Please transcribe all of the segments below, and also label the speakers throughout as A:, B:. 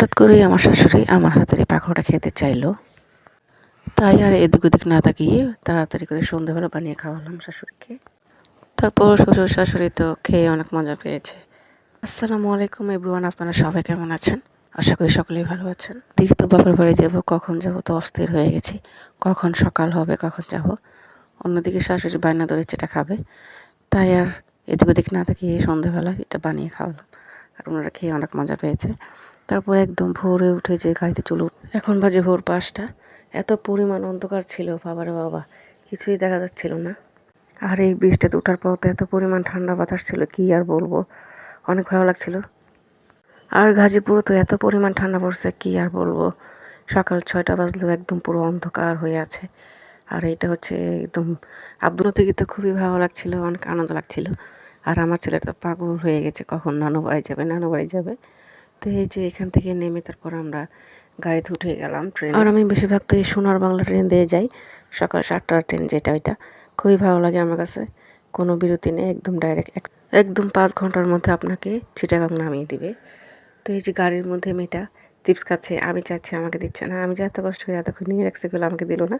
A: হঠাৎ করেই আমার শাশুড়ি আমার হাতের এই পাখোড়াটা খেতে চাইলো। তাই আর এদিক ওদিক না তাকিয়ে তাড়াতাড়ি করে সন্ধ্যাবেলা বানিয়ে খাওয়ালাম শাশুড়িকে। তারপর শ্বশুর শাশুড়ি তো খেয়ে অনেক মজা পেয়েছে। আসসালামু আলাইকুম এভরিওয়ান, আপনারা সবাই কেমন আছেন? আশা করি সকলেই ভালো আছেন। দিকে তো বাপের বাড়ি যাব, কখন যাব তো অস্থির হয়ে গেছি। কখন সকাল হবে, কখন যাব। অন্যদিকে শাশুড়ি বায়না ধরে খাবে। তাই আর এদিক ওদিক না তাকিয়ে সন্ধ্যাবেলা এটা বানিয়ে খাওয়ালাম। আর ওনারা খেয়ে অনেক মজা পেয়েছে। তারপর একদম ভোরে উঠে যে গাড়িতে চলো, এখন বাজে ভোর পাঁচটা। এত পরিমাণ অন্ধকার ছিল বাবারে বাবা, কিছুই দেখা যাচ্ছিল না। আর এই বৃষ্টিতে ওঠার পর তো এত পরিমাণ ঠান্ডা বাতাস ছিল, কি আর বলব, অনেক ভালো লাগছিল। আর গাজীপুরে তো এত পরিমাণ ঠান্ডা পড়ছে, কি আর বলব, সকাল ছয়টা বাজলেও একদম পুরো অন্ধকার হয়ে আছে। আর এটা হচ্ছে একদম, আব্দুল থেকে তো খুবই ভালো লাগছিল, অনেক আনন্দ লাগছিল। আর আমার ছেলেটা পাগল হয়ে গেছে, কখন নানু বাড়ি যাবে, নানু বাড়ি যাবে। তো এই যে এখান থেকে নেমে তারপর আমরা গাড়িতে উঠে গেলাম ট্রেন। আর আমি বেশিরভাগ তো এই সোনার বাংলা ট্রেন দিয়ে যাই, সকাল সাতটার ট্রেন যেটা ওইটা। খুবই ভালো লাগে আমার কাছে, কোনো বিরতি নেই, একদম ডাইরেক্ট একদম পাঁচ ঘণ্টার মধ্যে আপনাকে চিটাগাং নামিয়ে দিবে। তো এই যে গাড়ির মধ্যে মেয়েটা চিপস খাচ্ছে, আমি চাচ্ছি আমাকে দিচ্ছে না, আমি যে এত কষ্ট করে এতক্ষণ নিয়ে রাখছি গুলো আমাকে দিল না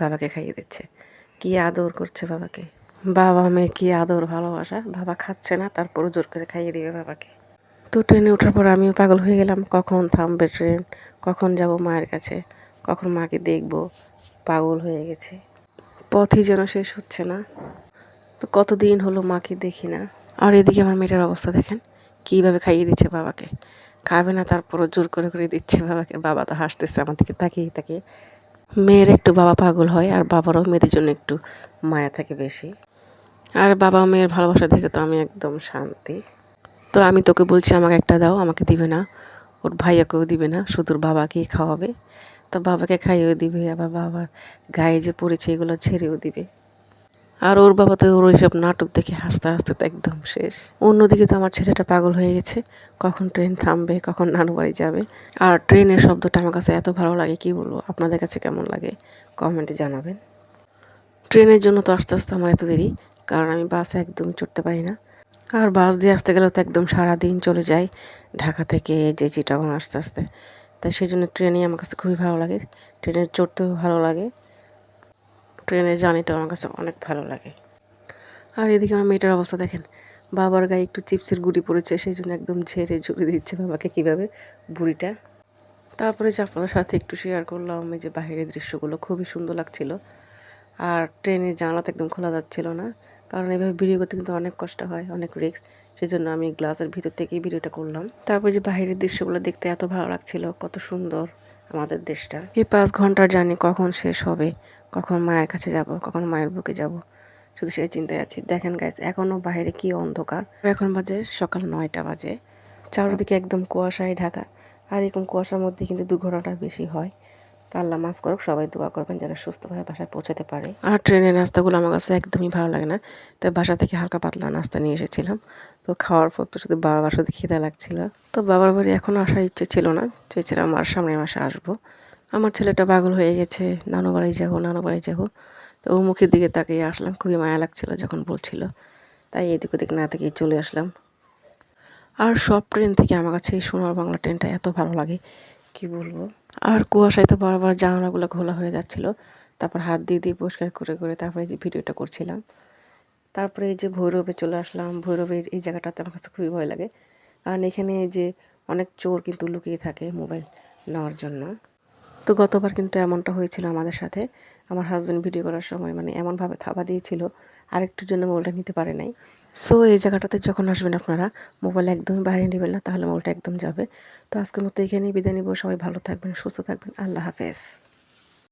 A: বাবাকে খাইয়ে দিচ্ছে। কি আদর করছে বাবাকে। বাবা মেয়ে কি আদর, ভালোবাসা। বাবা খাচ্ছে না, তারপরও জোর করে খাইয়ে দিবে বাবাকে। তো ট্রেনে ওঠার পর আমিও পাগল হয়ে গেলাম। কখন থামবে ট্রেন কখন যাব মায়ের কাছে? কখন মাকে দেখব? পাগল হয়ে গেছে। পথই যেন শেষ হচ্ছে না। তো কতদিন হলো মাকে দেখি না। আর এদিকে আমার মেয়েটার অবস্থা দেখেন। কীভাবে খাইয়ে দিচ্ছে বাবাকে। খাবে না, তারপরও জোর করে করে দিচ্ছে বাবাকে। বাবা তো হাসতেছে আমার দিকে, তাকিয়ে তাকিয়ে। মেয়ের একটু বাবা পাগল হয়, আর বাবারও মেয়েদের জন্য একটু মায়া থাকে বেশি। আর বাবা মেয়ের ভালোবাসা দেখে তো আমি একদম শান্তি। তো আমি তোকে বলছি, আমাকে একটা দাও, আমাকে দিবে না। ওর ভাইয়াকেও দিবে না, শুধু বাবাকেই খাওয়াবে। তো বাবাকে খাইয়েও দিবে, আবার বাবার গায়ে যে পড়েছে এগুলো ছেড়েও দিবে। আর ওর বাবা তো ওর ওইসব নাটক দেখে হাসতে হাসতে তো একদম শেষ। অন্যদিকে তো আমার ছেলেটা পাগল হয়ে গেছে। কখন ট্রেন থামবে, কখন নানু বাড়ি যাবে। আর ট্রেনের শব্দটা আমার কাছে এত ভালো লাগে, কি বলব? আপনাদের কাছে কেমন লাগে? কমেন্টে জানাবেন। ট্রেনের জন্য তো আস্তে আস্তে আমার এত দেরি। কারণ আমি বাসে একদম চড়তে পারি না। আর বাস দিয়ে আসতে গেলেও তো একদম সারা দিন চলে যায় ঢাকা থেকে যে চিটাগং আসতে আসতে। তাই সেই জন্য ট্রেনই আমার কাছে খুবই ভালো লাগে। ট্রেনে চড়তেও ভালো লাগে। ট্রেনের জার্নিটাও আমার কাছে অনেক ভালো লাগে। আর এদিকে আমার মেয়েটার অবস্থা দেখেন। বাবার গায়ে একটু চিপসের গুড়ি পড়েছে সেই জন্য একদম ঝেড়ে ঝুড়ে দিচ্ছে বাবাকে কীভাবে বুড়িটা। তারপরে যে আপনাদের সাথে একটু শেয়ার করলাম, এই যে বাহিরের দৃশ্যগুলো খুবই সুন্দর লাগছিল। আর ট্রেনের জানলা তো একদম খোলা যাচ্ছিল না। কারণ এভাবে ভিডিও করতে কিন্তু অনেক কষ্ট হয়, অনেক রিস্ক সেই জন্য আমি গ্লাসের ভিতর থেকেই ভিডিওটা করলাম। তারপর যে বাহিরের দৃশ্যগুলো দেখতে এত ভালো লাগছিল, কত সুন্দর আমাদের দেশটা। এই পাঁচ ঘণ্টার জানি কখন শেষ হবে? কখন মায়ের কাছে যাব? কখন মায়ের বুকে যাব? শুধু সেই চিন্তায় আছি। দেখেন গাইস এখনও বাইরে কি অন্ধকার? এখন বাজে সকাল নয়টা বাজে। চারিদিকে একদম কুয়াশায় ঢাকা। আর এরকম কুয়াশার মধ্যে কিন্তু দুর্ঘটনাটা বেশি হয়। তো আল্লাহ মাফ করুক, সবাই দোয়া করবেন যেন সুস্থভাবে বাসায় পৌঁছাতে পারে। আর ট্রেনের নাস্তাগুলো আমার কাছে একদমই ভালো লাগে না। তাই বাসা থেকে হালকা পাতলা নাস্তা নিয়ে এসেছিলাম। তো খাওয়ার পর তো শুধু বাবার বাসাতে খিদে লাগছিল। তো বাবার বাড়ি এখনও আসার ইচ্ছে ছিল না। চেয়েছিলাম আর সামনের মাসে আসব। আমার ছেলেটা পাগল হয়ে গেছে। নানু বাড়ি যাব, নানু বাড়ি যাব। তো ও মুখের দিকে তাকিয়ে আসলাম। খুবই মায়া লাগছিল যখন বলছিল। তাই এদিক ওদিক না তাকিয়ে চলে আসলাম। আর সব ট্রেন থেকে আমার কাছে এই সোনার বাংলা ট্রেনটা এত ভালো লাগে। কি বলব? আর কুয়াশায় তো বারবার জানালাগুলো খোলা হয়ে যাচ্ছিল। তারপর হাত দিয়ে দিয়ে পরিষ্কার করে করে তারপরে যে ভিডিওটা করছিলাম। তারপরে এই যে ভৈরবে চলে আসলাম। ভৈরবের এই জায়গাটাতে আমার কাছে খুবই ভয় লাগে। কারণ এখানে যে অনেক চোর কিন্তু লুকিয়ে থাকে মোবাইল নেওয়ার জন্য। তো গতবার কিন্তু এমনটা হয়েছিল আমাদের সাথে। আমার হাজব্যান্ড ভিডিও করার সময় মানে এমনভাবে থাবা দিয়েছিল। আরেকটুর জন্য মোবাইলটা নিতে পারে নাই। সো এই জায়গাটাতে যখন আসবেন আপনারা মোবাইল একদমই বাইরে নেবেন না, তাহলে মোবাইলটা একদম যাবে। তো আজকের মতো এখানেই বিদায় নিব। সবাই ভালো থাকবেন, সুস্থ থাকবেন। আল্লাহ হাফেজ।